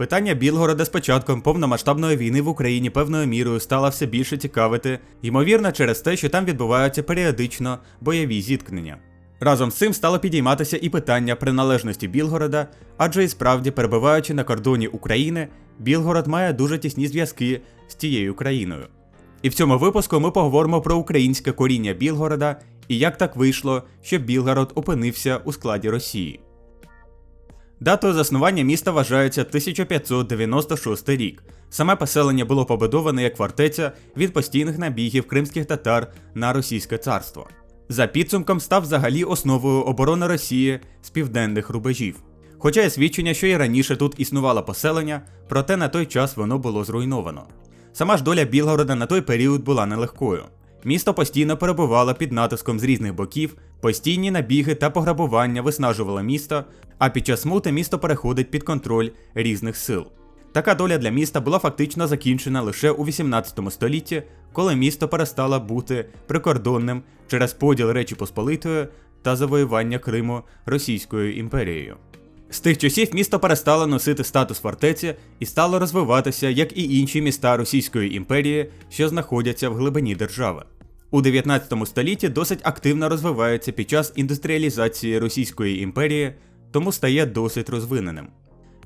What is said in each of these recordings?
Питання Білгорода з початком повномасштабної війни в Україні певною мірою стало все більше цікавити, ймовірно, через те, що там відбуваються періодично бойові зіткнення. Разом з цим стало підійматися і питання приналежності Білгорода, адже і справді, перебуваючи на кордоні України, Білгород має дуже тісні зв'язки з тією країною. І в цьому випуску ми поговоримо про українське коріння Білгорода і як так вийшло, що Білгород опинився у складі Росії. Датою заснування міста вважається 1596 рік. Саме поселення було побудоване як фортеця від постійних набігів кримських татар на російське царство. За підсумком став взагалі основою оборони Росії з південних рубежів. Хоча є свідчення, що і раніше тут існувало поселення, проте на той час воно було зруйновано. Сама ж доля Білгорода на той період була нелегкою. Місто постійно перебувало під натиском з різних боків, постійні набіги та пограбування виснажували місто, а під час смути місто переходить під контроль різних сил. Така доля для міста була фактично закінчена лише у 18 столітті, коли місто перестало бути прикордонним через поділ Речі Посполитої та завоювання Криму Російською імперією. З тих часів місто перестало носити статус фортеці і стало розвиватися, як і інші міста Російської імперії, що знаходяться в глибині держави. У 19 столітті досить активно розвивається під час індустріалізації Російської імперії, тому стає досить розвиненим.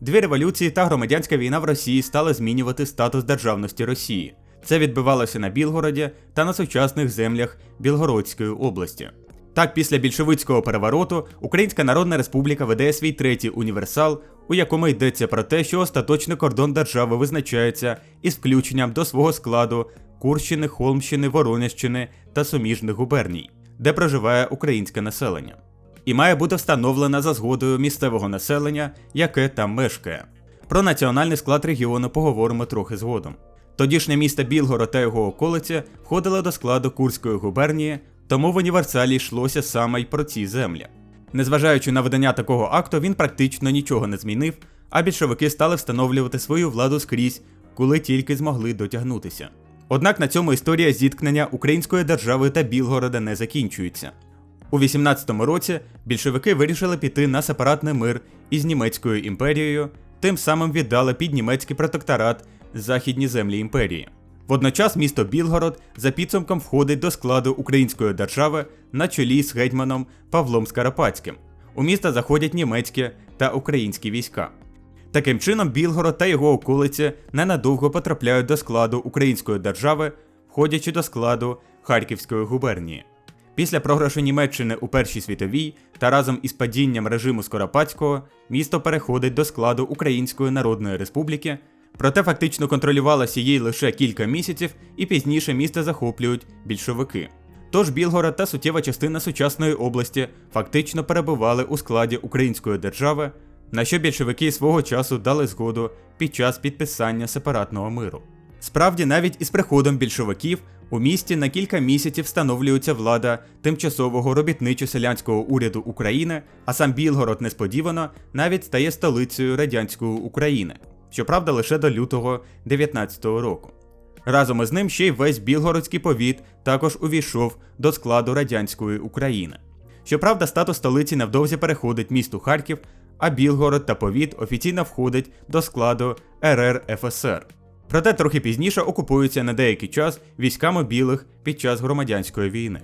Дві революції та громадянська війна в Росії стали змінювати статус державності Росії. Це відбивалося на Білгороді та на сучасних землях Білгородської області. Так, після більшовицького перевороту Українська Народна Республіка видає свій третій універсал, у якому йдеться про те, що остаточний кордон держави визначається із включенням до свого складу Курщини, Холмщини, Воронежщини та суміжних губерній, де проживає українське населення, і має бути встановлена за згодою місцевого населення, яке там мешкає. Про національний склад регіону поговоримо трохи згодом. Тодішнє місто Білгород та його околиці входили до складу Курської губернії, тому в універсалі йшлося саме й про ці землі. Незважаючи на видання такого акту, він практично нічого не змінив, а більшовики стали встановлювати свою владу скрізь, коли тільки змогли дотягнутися. Однак на цьому історія зіткнення української держави та Білгорода не закінчується. У 18-му році більшовики вирішили піти на сепаратний мир із Німецькою імперією, тим самим віддали під німецький протекторат західні землі імперії. Водночас місто Білгород за підсумком входить до складу української держави на чолі з гетьманом Павлом Скарапатським. У місто заходять німецькі та українські війська. Таким чином, Білгород та його околиці ненадовго потрапляють до складу української держави, входячи до складу Харківської губернії. Після програшу Німеччини у Першій світовій та разом із падінням режиму Скоропадського місто переходить до складу Української Народної Республіки, проте фактично контролювалося їй лише кілька місяців, і пізніше місто захоплюють більшовики. Тож Білгород та суттєва частина сучасної області фактично перебували у складі Української держави, на що більшовики свого часу дали згоду під час підписання сепаратного миру. Справді, навіть із приходом більшовиків у місті на кілька місяців встановлюється влада тимчасового робітничо-селянського уряду України, а сам Білгород несподівано навіть стає столицею радянської України, щоправда, лише до лютого 19-го року. Разом із ним ще й весь Білгородський повіт також увійшов до складу радянської України. Щоправда, статус столиці невдовзі переходить місту Харків, а Білгород та повіт офіційно входить до складу РРФСР. Проте трохи пізніше окупуються на деякий час військами білих під час громадянської війни.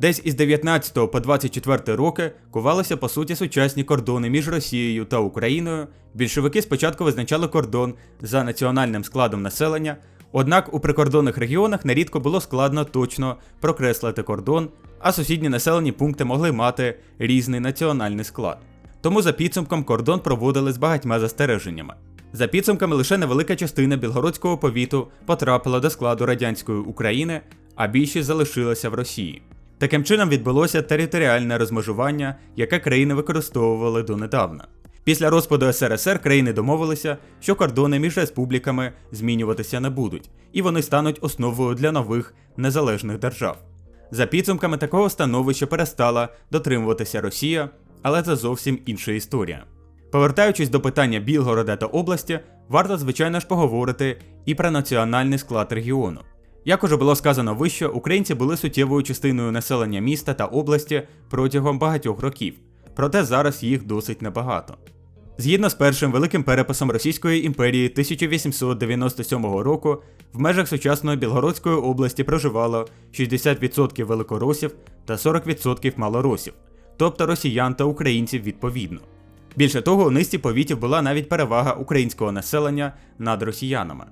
Десь із 19 по 24 роки кувалися по суті сучасні кордони між Росією та Україною. Більшовики спочатку визначали кордон за національним складом населення, однак у прикордонних регіонах нерідко було складно точно прокреслити кордон, а сусідні населені пункти могли мати різний національний склад. Тому за підсумком кордон проводили з багатьма застереженнями. За підсумками лише невелика частина білгородського повіту потрапила до складу радянської України, а більшість залишилася в Росії. Таким чином відбулося територіальне розмежування, яке країни використовували донедавна. Після розпаду СРСР країни домовилися, що кордони між республіками змінюватися не будуть, і вони стануть основою для нових незалежних держав. За підсумками такого становища перестала дотримуватися Росія, але це зовсім інша історія. Повертаючись до питання Білгорода та області, варто звичайно ж поговорити і про національний склад регіону. Як уже було сказано вище, українці були суттєвою частиною населення міста та області протягом багатьох років, проте зараз їх досить небагато. Згідно з першим великим переписом Російської імперії 1897 року, в межах сучасної Білгородської області проживало 60% великоросів та 40% малоросів, тобто росіян та українців відповідно. Більше того, у низці повітів була навіть перевага українського населення над росіянами.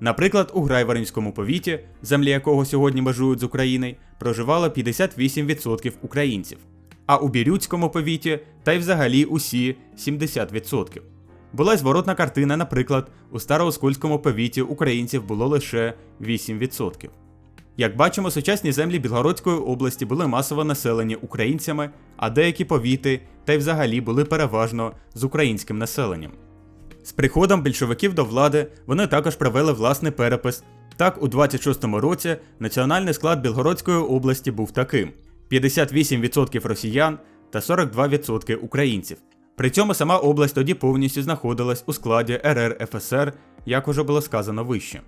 Наприклад, у Грайворонському повіті, землі якого сьогодні межують з Україною, проживало 58% українців, а у Бірюцькому повіті та й взагалі усі 70%. Була й зворотна картина, наприклад, у Старооскольському повіті українців було лише 8%. Як бачимо, сучасні землі Білгородської області були масово населені українцями, а деякі повіти та й взагалі були переважно з українським населенням. З приходом більшовиків до влади вони також провели власний перепис. Так, у 26-му році національний склад Білгородської області був таким: 58% росіян та 42% українців. При цьому сама область тоді повністю знаходилась у складі РРФСР, як уже було сказано вище.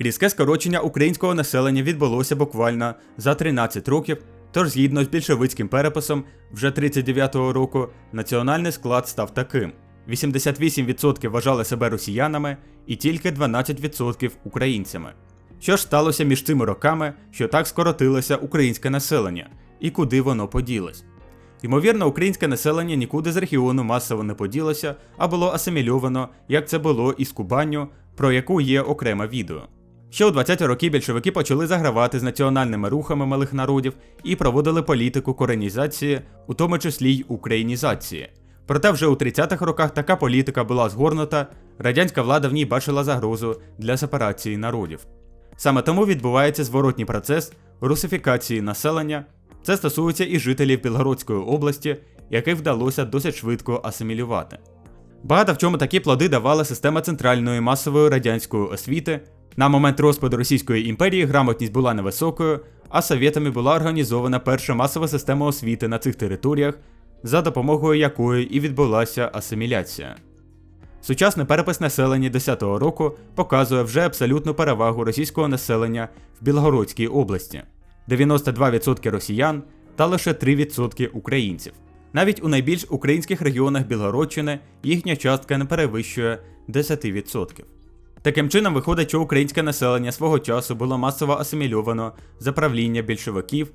Різке скорочення українського населення відбулося буквально за 13 років, тож згідно з більшовицьким переписом, вже 39-го року національний склад став таким: 88% вважали себе росіянами і тільки 12% українцями. Що ж сталося між цими роками, що так скоротилося українське населення, і куди воно поділось? Ймовірно, українське населення нікуди з регіону масово не поділося, а було асимільовано, як це було із Кубанню, про яку є окреме відео. Ще у 20-ті роки більшовики почали загравати з національними рухами малих народів і проводили політику коренізації, у тому числі й українізації. Проте вже у 30-х роках така політика була згорнута, радянська влада в ній бачила загрозу для сепарації народів. Саме тому відбувається зворотній процес русифікації населення. Це стосується і жителів Білгородської області, яких вдалося досить швидко асимілювати. Багато в чому такі плоди давала система центральної масової радянської освіти. На момент розпаду Російської імперії грамотність була невисокою, а совєтами була організована перша масова система освіти на цих територіях, за допомогою якої і відбулася асиміляція. Сучасний перепис населення 10-го року показує вже абсолютну перевагу російського населення в Білгородській області 92% росіян та лише 3% українців. Навіть у найбільш українських регіонах Білгородщини їхня частка не перевищує 10%. Таким чином виходить, що українське населення свого часу було масово асимільовано за правління більшовиків.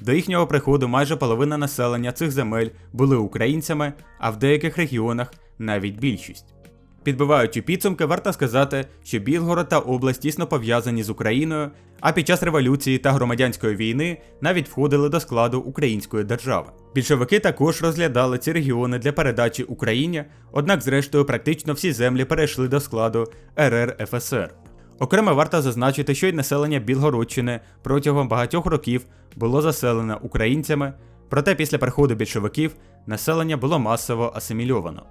До їхнього приходу майже половина населення цих земель були українцями, а в деяких регіонах навіть більшість. Підбиваючи підсумки, варто сказати, що Білгород та область тісно пов'язані з Україною, а під час революції та громадянської війни навіть входили до складу української держави. Більшовики також розглядали ці регіони для передачі Україні, однак, зрештою, практично всі землі перейшли до складу РРФСР. Окремо варто зазначити, що й населення Білгородщини протягом багатьох років було заселено українцями, проте після приходу більшовиків населення було масово асимільовано.